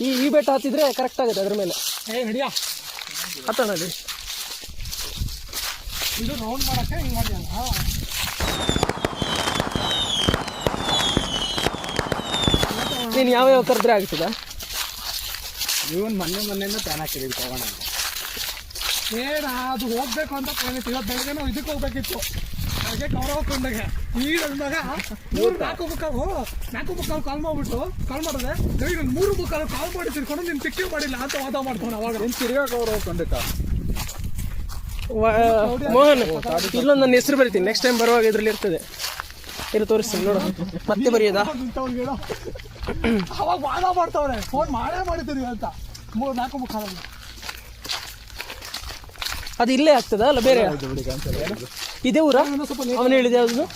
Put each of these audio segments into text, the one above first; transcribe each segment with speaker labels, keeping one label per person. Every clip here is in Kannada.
Speaker 1: ಈ ಈ ಬೆಟ್ಟ ಹತ್ತಿದ್ರೆ ಕರೆಕ್ಟ್ ಆಗುತ್ತೆ ಅದ್ರ ಮೇಲೆ.
Speaker 2: ಏ ಹಿಡಿಯ
Speaker 1: ಹತ್ತೋಣ
Speaker 2: ಇದು ರೌಂಡ್ ಮಾಡಕ್ಕೆ ಹಿಂಗೆ ಮಾಡಿಯಲ್ಲ
Speaker 1: ನೀನು ಯಾವ ಯಾವ ಕರೆದ್ರೆ ಆಗ್ತದ?
Speaker 3: ಇವನ್ ಮೊನ್ನೆ ಮೊನ್ನೆಯಿಂದ ಪ್ಯಾನ್ ಹಾಕಿದೀವಿ ತಗೋಣ
Speaker 2: ಏನ ಅದು ಹೋಗ್ಬೇಕು ಅಂತ ಪ್ಲಾನ್ ಇತ್ತು. ಇವತ್ತು ಬೆಳಗ್ಗೆ ನಾವು ಇದಕ್ಕೆ ಹೋಗ್ಬೇಕಿತ್ತು. ಹಾಗೆ ಕವರ್ ಕೊಂಡಾಗೆ. ಈ ಅಂದಾಗ ಮೂರು ನಾಲ್ಕು ಬುಕ್ಕಾಗು ನಾಲ್ಕು ಬುಕ್ಕಾಗ ಕಾಲ್ ಮಾಡ್ಬಿಟ್ಟು ಕಾಲ್ ಮಾಡಿದೆ. ಈಗ ನಾನು ಮೂರು ಬುಕ್ಕಾಗ ಕಾಲ್ ಮಾಡಿ ತಿಳ್ಕೊಂಡು ನಿಮ್ಗೆ ಪಿಕ್ಕೇ ಮಾಡಿಲ್ಲ ಅಂತ ವಾದ ಮಾಡ್ಕೊಂಡು ಅವಾಗ.
Speaker 3: ನಿಮ್ಗೆ ತಿರ್ಗಾ ಕವರ್ ಖಂಡಿತ
Speaker 1: ಮೋಹನ್ ಇಲ್ಲೊಂದು ನನ್ನ ಹೆಸರು ಬರಿತೀನಿ. ನೆಕ್ಸ್ಟ್ ಟೈಮ್ ಬರುವಾಗ ಇದ್ರಲ್ಲಿ ಇರ್ತದೆ. ಇರು ತೋರಿಸ್ತೀನಿ ನೋಡು. ಮತ್ತೆ ಬರೆಯೋದಾ.
Speaker 2: ಅವಾಗ ವಾದ ಮಾಡ್ತಾವ್ರೆ. ಫೋನ್ ಮಾಡೇ ಮಾಡಿದ್ದೀರಿ ಅಂತ. ಮೂರು ನಾಲ್ಕು ಮುಖಾಲ
Speaker 1: ಅದು ಇಲ್ಲೇ ಆಗ್ತದಾ ಅಲ್ಲ ಬೇರೆ? ಇದೇ ಊರ? ಅವನು ಹೇಳಿದೆ ಅದನ್ನು?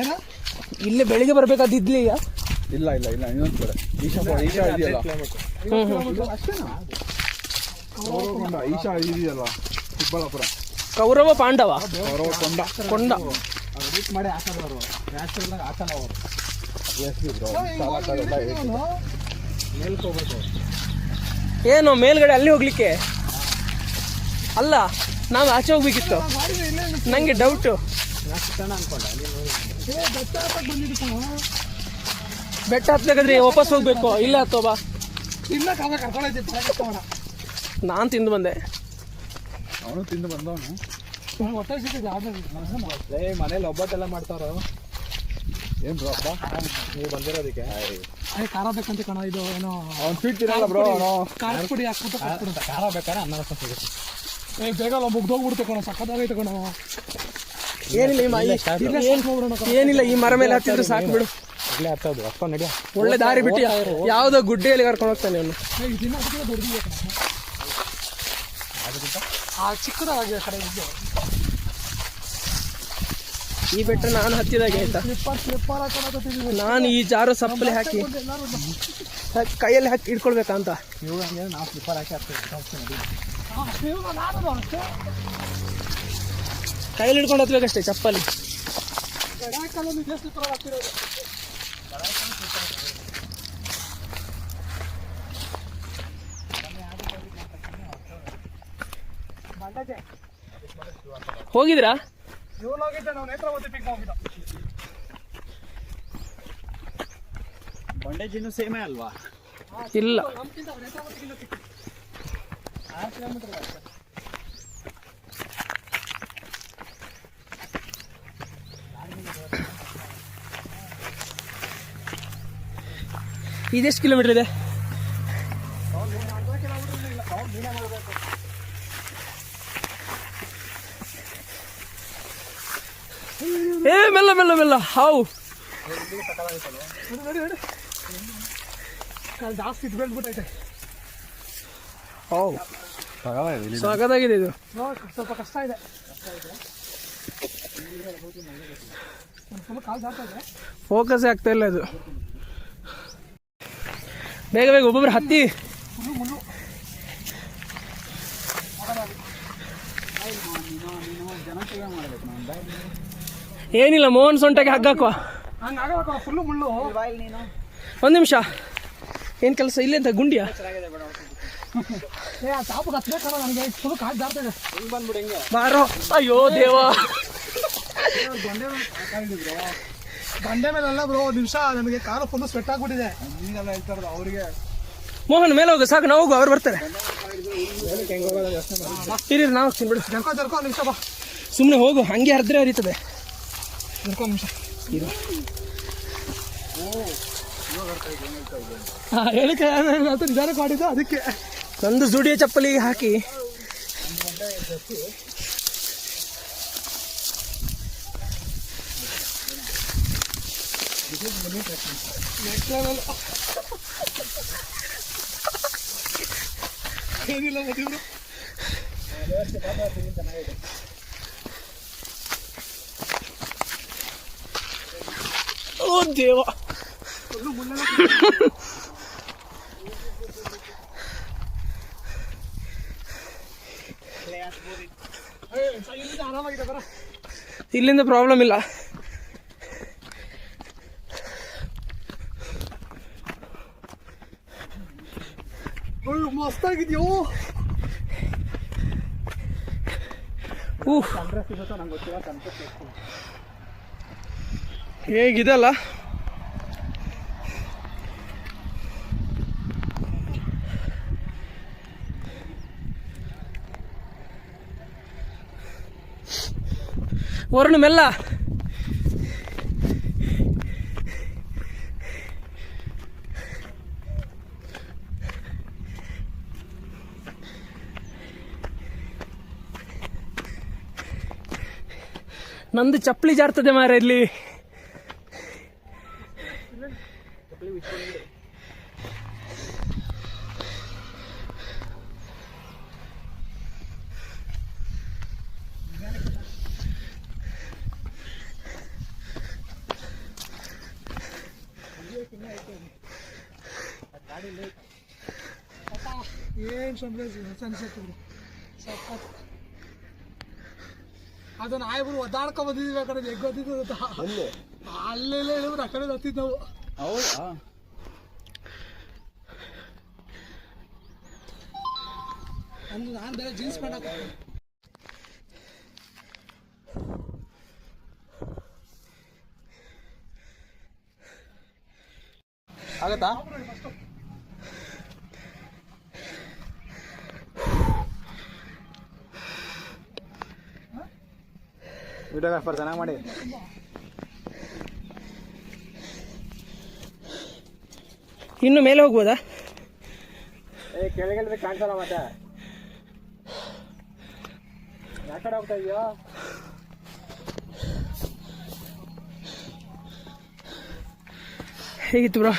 Speaker 2: ಏನ
Speaker 1: ಇಲ್ಲೇ ಬೆಳಿಗ್ಗೆ ಬರ್ಬೇಕಾದ ಇದ್ಲಿ ಈಗ
Speaker 3: ಇಲ್ಲ ಇಲ್ಲ ಇಲ್ಲ ಇನ್ನೊಂದು ಕಡೆ. ಈಶಾ ಈಶಾ ಇದೆಯಲ್ಲ.
Speaker 2: ಅಷ್ಟೇನಾ?
Speaker 3: ಈಶಾ ಇದೆಯಲ್ಲ ಚಿಕ್ಕಬಳ್ಳಾಪುರ.
Speaker 1: ಕೌರವ ಪಾಂಡವ?
Speaker 3: ಕೌರವ
Speaker 1: ಕೊಂಡ. ಕೊಂಡ.
Speaker 3: ರೀಚ್ ಮಾಡಿ ಹಾಕೋದವರು. ನ್ಯಾಚುರಲ್ ಆಗಿ ಹಾಕಲ್ಲ ಅವರು. ಮೇಲ್ಕೋಬೇಕು.
Speaker 1: ಏನು ಮೇಲ್ಗಡೆ ಅಲ್ಲಿ ಹೋಗ್ಲಿಕ್ಕೆ? ಅಲ್ಲ ನಾವು ಆಚೆ ಹೋಗ್ಬೇಕಿತ್ತು. ನಂಗೆ ಡೌಟು ಬೆಟ್ಟ ಹತ್ಬೇಕಾದ್ರೆ ವಾಪಸ್ ಹೋಗ್ಬೇಕು. ಇಲ್ಲ ಹತ್ತೋಬಾ ನಾನು ತಿಂದು ಬಂದೆ.
Speaker 3: ಅವನು ತಿಂದು ಬಂದವನು. ಮನೇಲಿ ಒಬ್ಬಟ್ಟೆಲ್ಲ ಮಾಡ್ತಾರ ಏನ್ ಬ್ರೋ ಹಬ್ಬ ನೀವು ಬಂದಿರೋದಕ್ಕೆ?
Speaker 2: ಅದೇ ಖಾರ ಬೇಕಂತ ಕಣ ಇದು ಏನೋ
Speaker 3: ಅವ್ನು ಸ್ವೀಟ್ ತಿನ್ನಲ್ಲ ಬ್ರೋ
Speaker 2: ಖಾರ ಪುಡಿ ಹಾಕ್ಬಿಟ್ಟು ಕೊಟ್ಬಿಡು.
Speaker 3: ಖಾರ ಬೇಕಾದ್ರೆ ಅನ್ನ ರಸ ಸಿಗುತ್ತೆ.
Speaker 2: ಏ ಬೇಗ ಮುಗ್ದೋಗ್ಬಿಡ್ತು ಕಣ ಸಕ್ಕತ್ತಾಗೈತೆ ಕಣ.
Speaker 1: ಏನಿಲ್ಲ ಈ ಏನಿಲ್ಲ ಈ ಮರ ಮೇಲೆ ಹತ್ತಿದ್ರೆ ಸಾಕು ಬಿಡು.
Speaker 3: ಇಲ್ಲೇ ಹತ್ತೋದು ಅಪ್ಪ ನಡಿಯ
Speaker 1: ಒಳ್ಳೆ ದಾರಿ ಬಿಟ್ಟು ಯಾವುದೋ ಗುಡ್ಡೆಯಲ್ಲಿ ಕರ್ಕೊಂಡು ಹೋಗ್ತಾನೆ ಅವನು
Speaker 2: ಏ ಇದನ್ನ ಅದಕ್ಕಿಂತ ದೊಡ್ಡದಿದೆ ಕಣ ಆ ಚಿಕ್ಕದಾಗಿದೆ ಕಡೆ ಇದು
Speaker 1: ಈ ಬೆಟ್ಟ ನಾನು ಹತ್ತಿದಾಗ ಆಯ್ತಾ? ನಾನು ಈ ಜಾರು ಸಪ್ಪಲೆ ಹಾಕಿ ಕೈಯಲ್ಲಿ ಹಾಕಿ ಇಟ್ಕೊಳ್ಬೇಕಂತ
Speaker 3: ನೀವು ಹಂಗೆ ನಾವು ಸ್ಲಿಪ್ಪರ್ ಹಾಕಿ
Speaker 1: ಕೈಯಲ್ಲಿ ಹಿಡ್ಕೊಂಡು ಹತ್ಬೇಕಷ್ಟೇ ಚಪ್ಪಲಿ
Speaker 2: ಗಡಾಕಲ್ಲೊಂದು ಇದೇ ಸ್ಲಿಪ್ಪರ್ ಹಾಕ್ತಿರೋದು ಬಂಡಾಜೆ
Speaker 1: ಹೋಗಿದ್ರಾ?
Speaker 3: ಬಂಡೇಜಿನ ಸೇಮೆ ಅಲ್ವಾ?
Speaker 1: ಇಲ್ಲ. ಇದೆಷ್ಟು ಕಿಲೋಮೀಟರ್ ಇದೆ? ಏ ಮೆಲ್ಲ ಮೆಲ್ಲ ಮೆಲ್ಲ. ಹಾವು.
Speaker 2: ನೋಡಿ ನೋಡಿ ನೋಡಿ ಅಲ್ಲಿ ಜಾಸ್ತಿ ಇದು ಬೆಳ್ಬಿಟ್ಟೈತೆ
Speaker 1: ಹಾವು. ಸ್ವಾಗತಾಗಿದೆ ಇದು.
Speaker 2: ನೋಡಿ ಸ್ವಲ್ಪ ಕಷ್ಟ ಇದೆ.
Speaker 1: ಫೋಕಸ್ ಆಗ್ತಾ ಇಲ್ಲ ಇದು. ಬೇಗ ಬೇಗ ಒಬ್ಬೊಬ್ರು ಹತ್ತಿ.
Speaker 2: ಮುಳ್ಳು
Speaker 1: ಏನಿಲ್ಲ ಮೋಹನ್ ಸೊಂಟಗೆ ಹಗ್ಗಾಕುವ ಒಂದು ನಿಮಿಷ. ಏನು ಕೆಲಸ? ಇಲ್ಲ ಅಂತ ಗುಂಡಿಯ? ಬಾರೋ. ಅಯ್ಯೋ ದೇವ.
Speaker 2: ಬಂಡೆ ಮೇಲೆಲ್ಲ ಬ್ರೋ ಒಂದು ನಿಮಿಷ ನನಗೆ ಕಾಲು ಫುಲ್ ಸ್ವೆಟ್ ಆಗ್ಬಿಟ್ಟಿದೆ.
Speaker 3: ಹೇಳ್ತಾ ಅವರಿಗೆ
Speaker 1: ಮೋಹನ್ ಮೇಲೆ ಹೋಗ ಸಾಕು ನಾವು ಹೋಗು ಅವ್ರು ಬರ್ತಾರೆ. ಇರಿ ನಾವು ಹೋಗ್ತೀನಿ ಬಿಡು.
Speaker 2: ಜರ್ಕೊ ಜರ್ಕೊ ನಿಮಿಷ ಬಾ.
Speaker 1: ಸುಮ್ಮನೆ ಹೋಗು ಹಂಗೆ ಹರಿದ್ರೆ ಹರಿತದೆ.
Speaker 2: ಹಾಂ ಹೇಳಿಕೆ ಅಂತ ನಿಧಾನಕ್ಕೆ ಮಾಡಿದ್ದು ಅದಕ್ಕೆ.
Speaker 1: ನಂದು ಜುಡಿಯ ಚಪ್ಪಲಿ ಹಾಕಿ.
Speaker 2: ಏನಿಲ್ಲ ಮತ್ತಿಬ್ರು
Speaker 1: ಓ ದೇವ.
Speaker 2: ಇಲ್ಲಿಂದ
Speaker 1: ಪ್ರಾಬ್ಲಮ್ ಇಲ್ಲ.
Speaker 2: ಮಸ್ತಾಗಿದ್ಯೋ
Speaker 1: ಊಹ್ ಹೇಗಿದಲ್ಲ ವರ್ಣ ಮೆಲ್ಲ. ನಂದು ಚಪ್ಪಲಿ ಜಾರ್ತದೆ ಮಾರ ಇಲ್ಲಿ.
Speaker 2: ಏನ್ ಸನ್ರೈಸ್ ಸನ್ಸೆಟ್ ಸಖತ್ ಅದು ನಾಯಿಬ್ರು ಒದ್ದಾಡ್ಕೊ ಬಂದಿದ್ವಿ ಆ ಕಡೆ ಎಗ್ ಗೊತ್ತಿದ್ದು
Speaker 3: ಅಲ್ಲೇ
Speaker 2: ಅಲ್ಲೆಲ್ಲ ಹೇಳಿದ್ರು ಆ ಕಡೆ ಹತ್ತಿದ್ ನಾವು.
Speaker 3: ಹೌದಾ?
Speaker 2: ಅಂದ್ರೆ ನಾನು ಬೇರೆ ಜೀನ್ಸ್ ಪ್ಯಾಂಟ್
Speaker 3: ಆಗತ್ತಾ? ವಿಡಿಯೋಗ್ರಾಫರ್ ಚೆನ್ನಾಗಿ ಮಾಡಿ.
Speaker 1: ಇನ್ನು ಮೇಲೆ ಹೋಗ್ಬೋದಾ?
Speaker 3: ಏ ಕಾಣಿಸಲ್ಲ ಮತ್ತೆ. ಯಾಕಡೆ ಹೋಗ್ತಾ ಇದೆಯೋ?
Speaker 1: ಹೇಗಿತ್ತು ಬ್ರೋ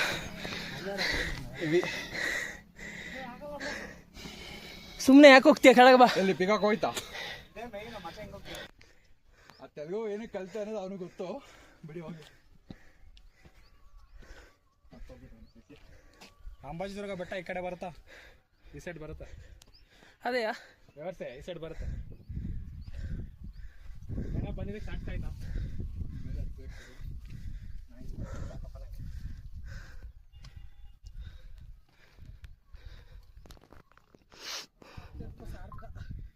Speaker 1: ಸುಮ್ಮನೆ ಯಾಕೆ ಹೋಗ್ತೀಯ? ಕೆಳಗೆ ಬಾ.
Speaker 3: ಇಲ್ಲಿ ಪಿಕಾಕ್ ಹೋಯ್ತಾ? ಆ ತೆಲುಗು ಏನಕ್ಕೆ ಕಲಿತೆ ಅನ್ನೋದು ಅವನಿಗೆ ಗೊತ್ತು. ಬಿಡಿ ಹೋಗಿ. ಅಂಬಾಜಿದುರ್ಗ ಬೆಟ್ಟ ಈ ಕಡೆ ಬರುತ್ತಾ? ಈ ಸೈಡ್ ಬರುತ್ತಾ?
Speaker 1: ಅದೇಯಾ?
Speaker 3: ವ್ಯವಸ್ಥೆ ಈ ಸೈಡ್ ಬರುತ್ತೆ. ಬಂದಿದೆ ಸಾಕ್ತಾ ಆಯ್ತಾ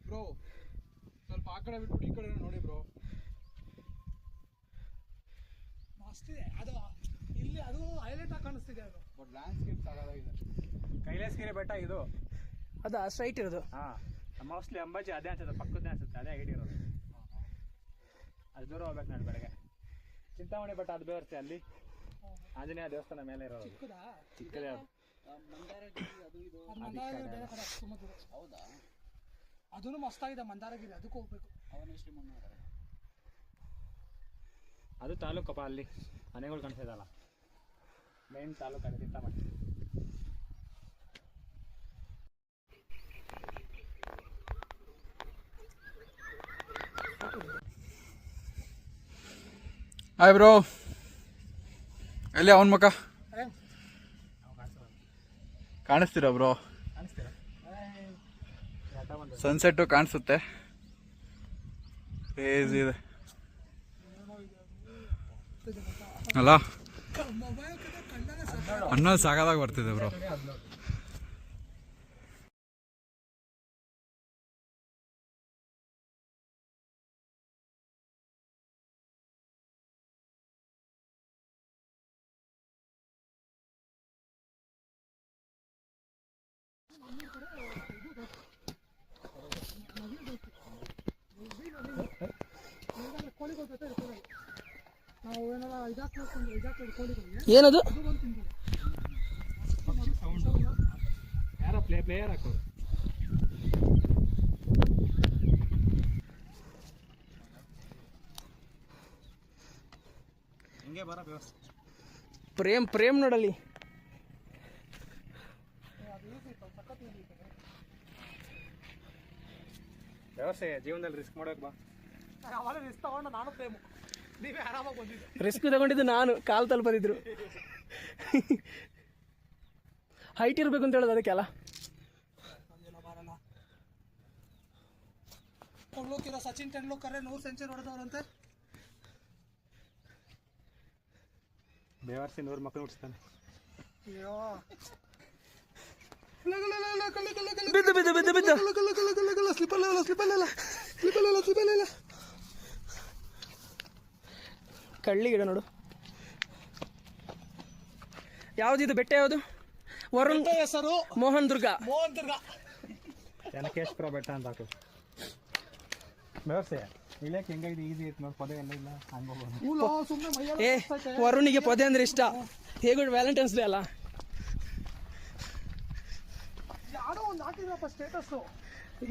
Speaker 3: ಬ್ರೋ ಸ್ವಲ್ಪ ಆ ಕಡೆ ಬಿಟ್ಬಿಟ್ಟು ಈ ಕಡೆ ನೋಡಿ ಬ್ರೋ
Speaker 2: ಇದೆ ಅದು ಇಲ್ಲಿ ಅದು ಹೈಲೈಟ್ ಆಗಿ ಕಾಣಿಸ್ತಿದೆ ಅದು.
Speaker 3: ಬಟ್ ಲ್ಯಾಂಡ್ಸ್ಕೇಪ್ ಸಾಕಾಗಿದೆ
Speaker 4: ಕೈಲಾಸಗಿರಿ ಬೆಟ್ಟ ಇದು.
Speaker 1: ಅದಾ ಸ್ಟ್ರೈಟ್ ಇರೋದು.
Speaker 4: ಹಾಂ ಮೋಸ್ಟ್ಲಿ ಅಂಬಾಜಿ ಅದೇ ಅನ್ಸುತ್ತೆ ಪಕ್ಕದ್ದೇ ಅನ್ಸುತ್ತೆ ಅದೇ ಐಡಿ ಇರೋದು. ಅದು ದೂರ ಹೋಗ್ಬೇಕು ನಾನು ಬೆಳಗ್ಗೆ. ಚಿಂತಾಮಣಿ ಬೆಟ್ಟ ಅದು ಬರುತ್ತೆ ಅಲ್ಲಿ. ಆಂಜನೇಯ ದೇವಸ್ಥಾನ ಮೇಲೆ ಇರೋದು
Speaker 2: ಚಿಕ್ಕದಾ?
Speaker 4: ಚಿಕ್ಕದೇ ಅದು.
Speaker 2: ಅದು ಮಂದಾರಗಿರಿ ಬೇರೆ ಕಡೆ ತುಂಬ ದೂರ ಹೌದಾ? ಅದೂ ಮಸ್ತಾಗಿದೆ ಮಂದಾರಗಿರಿ ಅದಕ್ಕೂ ಹೋಗ್ಬೇಕು.
Speaker 4: ಅದು ತಾಲೂಕಪ್ಪ ಅಲ್ಲಿ. ಮನೆಗಳು ಕಾಣಿಸ್ತಿದಲ್ಲ ಮೇನ್ ತಾಲೂಕು ಅದು ಮಾಡಿ
Speaker 3: ಹಾಯ್ ಬ್ರೋ ಎಲ್ಲಿ ಅವನ ಮಕ್ಕ ಕಾಣಿಸ್ತೀರಾ ಬ್ರೋ ಸನ್ಸೆಟ್ಟು ಕಾಣಿಸುತ್ತೆ. ಕ್ರೇಜಿ ಇದೆ. ಅಲ್ಲ? ಅನ್ನ ಸಾಕಾದಾಗ ಬರ್ತಿದೆ ಬ್ರೋ
Speaker 2: ಕೋಳಿಗಳು
Speaker 1: ಏನದು? ಪ್ರೇಮ್ ಪ್ರೇಮ್ ನೋಡಲಿ
Speaker 4: ವ್ಯವಸ್ಥೆ ಜೀವನದಲ್ಲಿ ರಿಸ್ಕ್ ಮಾಡೋಕೆ ಬಾ.
Speaker 2: ಅವಾಗ ರಿಸ್ಕ್ ತಗೊಂಡು ನಾನು ಪ್ರೇಮು.
Speaker 1: ರಿಸ್ಕ್ ತಗೊಂಡಿದ್ದು ನಾನು ಕಾಲು ತಲುಪದಿದ್ರು ಹೈಟ್ ಇರಬೇಕು ಅಂತ ಹೇಳೋದು ಅದಕ್ಕೆ ಅಲ್ಲ
Speaker 2: ಸಚಿನ್ ತೆಂಡ್ಲೂಕರ್ ನೂರು ಸೆಂಚುರಿ ಹೊಡೆದವ್ರಂತೆ
Speaker 4: ಬೇವರ್ಸಿ ನೂರು ಮಕ್ಕಳು ಹುಟ್ಟಿಸ್ತಾನೆ
Speaker 2: ಅಯ್ಯೋ.
Speaker 1: ಬಿದ್ದು ಬಿದ್ದು ಬಿದ್ದು ಬಿದ್ದು
Speaker 2: ಸ್ಲಿಪ್ಪಲ್ಲ ಸ್ಲಿಪ್ಪಲ್ಲಿ ಸ್ಲಿಪ್ಪಲ್ಲಿ ಸ್ಲಿಪ್ಪಲ್ಲಿ ಇಲ್ಲ.
Speaker 1: ಕಳ್ಳಿ ಗಿಡ ನೋಡು. ಇದು? ಬೆಟ್ಟ ಯಾವುದು? ವರುಣ್
Speaker 2: ಹೆಸರು
Speaker 1: ಮೋಹನ್ ದುರ್ಗ.
Speaker 2: ಮೋಹನ್ ದುರ್ಗ.
Speaker 4: ಜನಕೇಶ್ವರ ಬೆಟ್ಟ ಅಂತ ಹಾಕು. ವ್ಯವಸ್ಥೆ ಇಳಿಯಕ್ಕೆ ಹೆಂಗಾಗಿದೆ ಈಸಿ ಐತೆ ನೋಡಿ ಪದೇ ಎಲ್ಲ ಇಲ್ಲ
Speaker 1: ಏ ವರುಣಿಗೆ ಪೊದೆ ಅಂದ್ರೆ ಇಷ್ಟ. ಹೇಗೂ ವ್ಯಾಲೆಂಟೈನ್ಸ್ ಡೇ ಅಲ್ಲ.
Speaker 2: ಯಾರೋ ಒಂದು ಹಾಕಿದ್ರಪ್ಪ ಸ್ಟೇಟಸ್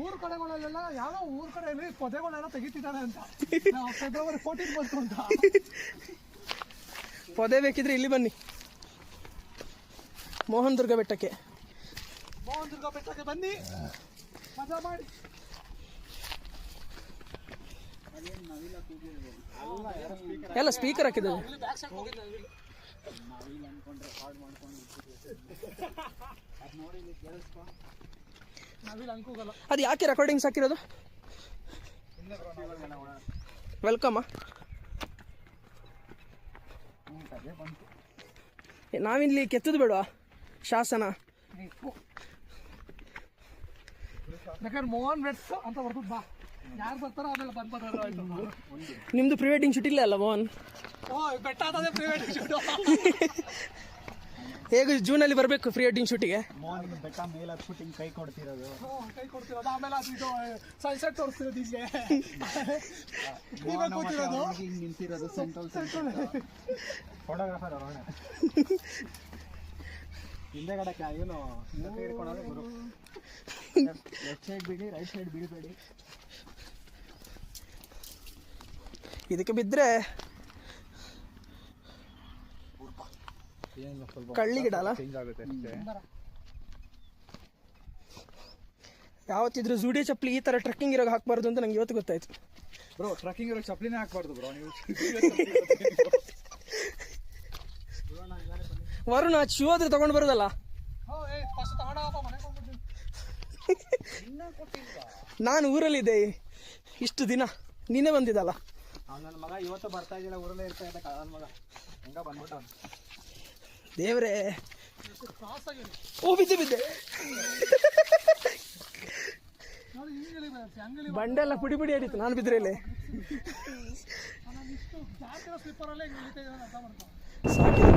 Speaker 2: ಊರ್ ಕಡೆಗಳಲ್ಲೆಲ್ಲ ಯಾರೋ ಊರ್ ಕಡೆಯಲ್ಲಿ ಪೊದೆಗಳೆಲ್ಲ ತೆಗಿತಿದ್ದಾರೆ ಅಂತ. ಫೆಬ್ರವರಿ ಫೋರ್ಟೀನ್ ಬಂತು ಅಂತ.
Speaker 1: ಪೊದೆ ಬೇಕಿದ್ರೆ ಇಲ್ಲಿ ಬನ್ನಿ. ಮೋಹನ್ ದುರ್ಗ ಬೆಟ್ಟಕ್ಕೆ.
Speaker 2: ಮೋಹನ್ ದುರ್ಗ ಬೆಟ್ಟಕ್ಕೆ ಬನ್ನಿ. ಮಜಾ ಮಾಡಿ.
Speaker 1: ಎಲ್ಲ ಸ್ಪೀಕರ್ ಹಾಕಿದ್ದಾರೆ.
Speaker 2: ಇಲ್ಲಿ
Speaker 1: ಅದು ಯಾಕೆ ರೆಕಾರ್ಡಿಂಗ್ಸ್ ಹಾಕಿರೋದು ವೆಲ್ಕಮ್ ನಾವಿಲ್ಲಿ ಕೆತ್ತದು ಬೇಡವಾ? ಶಾಸನ.
Speaker 2: ಬೇಕಾದ್ರೆ ಮೋಹನ್ ವೆಟ್ಸ್ ಅಂತ ಬರ್ತದ ಬಾ. ಯಾರು ಬರ್ತಾರೋ ಆಮೇಲೆ ಬಂದ್
Speaker 1: ನಿಮ್ದು ಪ್ರೀ ವೆಡ್ಡಿಂಗ್ ಶೂಟ್ ಇಲ್ಲ ಅಲ್ಲ ಮೋಹನ್?
Speaker 2: ಓ ಬೆಟ್ಟ ಅದೇ ಪ್ರೈವೇಟ್
Speaker 1: ಹೇಗೆ ಜೂನಲ್ಲಿ ಬರಬೇಕು ಫ್ರೀ ವೆಡ್ಡಿಂಗ್ ಶೂಟಿಗೆ
Speaker 4: ಮಾರ್ನಿಂಗ್ ಬೆಟ್ಟ ಮೇಲೆ ಶೂಟಿಂಗ್ ಕೈ ಕೊಡ್ತಿರೋದು.
Speaker 2: ಕೈ ಕೊಡ್ತಿರೋದು. ಆಮೇಲೆ ಅದು ಇದು ಸನ್ಸೆಟ್ ತೋರಿಸ್ತಿರೋದು ಹೀಗೆ ನೀವೇ ಕೂತಿರೋದು?
Speaker 4: ಹಿಂಗೆ ನಿಂತಿರೋದು ಸೆಂಟ್ರಲ್ ಫೋಟೋಗ್ರಾಫರ್ ಅವರೇ ಹಿಂದೆಗಡೆ ಏನು ಗುರು. ಲೆಫ್ಟ್ ಸೈಡ್ ಬಿಡಿ ರೈಟ್ ಸೈಡ್ ಬಿಡಬೇಡಿ.
Speaker 1: ಇದಕ್ಕೆ ಬಿದ್ದರೆ
Speaker 4: ಏನು ಸ್ವಲ್ಪ
Speaker 1: ಕಳ್ಳಿ ಗಿಡ ಅಲ್ಲ?
Speaker 4: ಚೇಂಜ್ ಆಗುತ್ತೆ ಅಷ್ಟೇ.
Speaker 1: ಯಾವತ್ತಿದ್ರು ಜೂಡಿಯೋ ಚಪ್ಪಲಿ ಈ ಥರ ಟ್ರಕ್ಕಿಂಗ್ ಇರೋದು ಹಾಕಬಾರ್ದು ಅಂತ ನಂಗೆ ಇವತ್ತು ಗೊತ್ತಾಯ್ತು.
Speaker 3: ಬ್ರೋ ಟ್ರಕ್ಕಿಂಗ್ ಇರೋ ಚಪ್ಪಲಿನೇ ಹಾಕ್ಬಾರ್ದು ಬ್ರೋ ನೀವು
Speaker 1: ವರುಣ ಶೂ ಆದ್ರೆ ತಗೊಂಡು ಬರೋದಲ್ಲ? ನಾನು ಊರಲ್ಲಿದ್ದೆ. ಇಷ್ಟು ದಿನ ನೀನೇ ಬಂದಿದ್ದಲ್ಲ?
Speaker 4: ನನ್ನ ಮಗ ಇವತ್ತು ಬರ್ತಾ ಇದ್ದಿಲ್ಲ ಊರಲ್ಲೇ ಇರ್ತಾ ಇದ್ದ ಕಾಲ ಮಗ. ಹಂಗ ಬಂದ್ಬಿಟ್ಟ
Speaker 1: ದೇವ್ರೆ. ಓ ಬಿದ್ದೆ ಬಿದ್ದೆ. ಬಂಡೆಲ್ಲ ಪುಡಿ ಪುಡಿ ಆಡಿತ್ತು ನಾನು ಬಿದ್ದರೆ ಇಲ್ಲಿ. ಸಾಕಿದೆ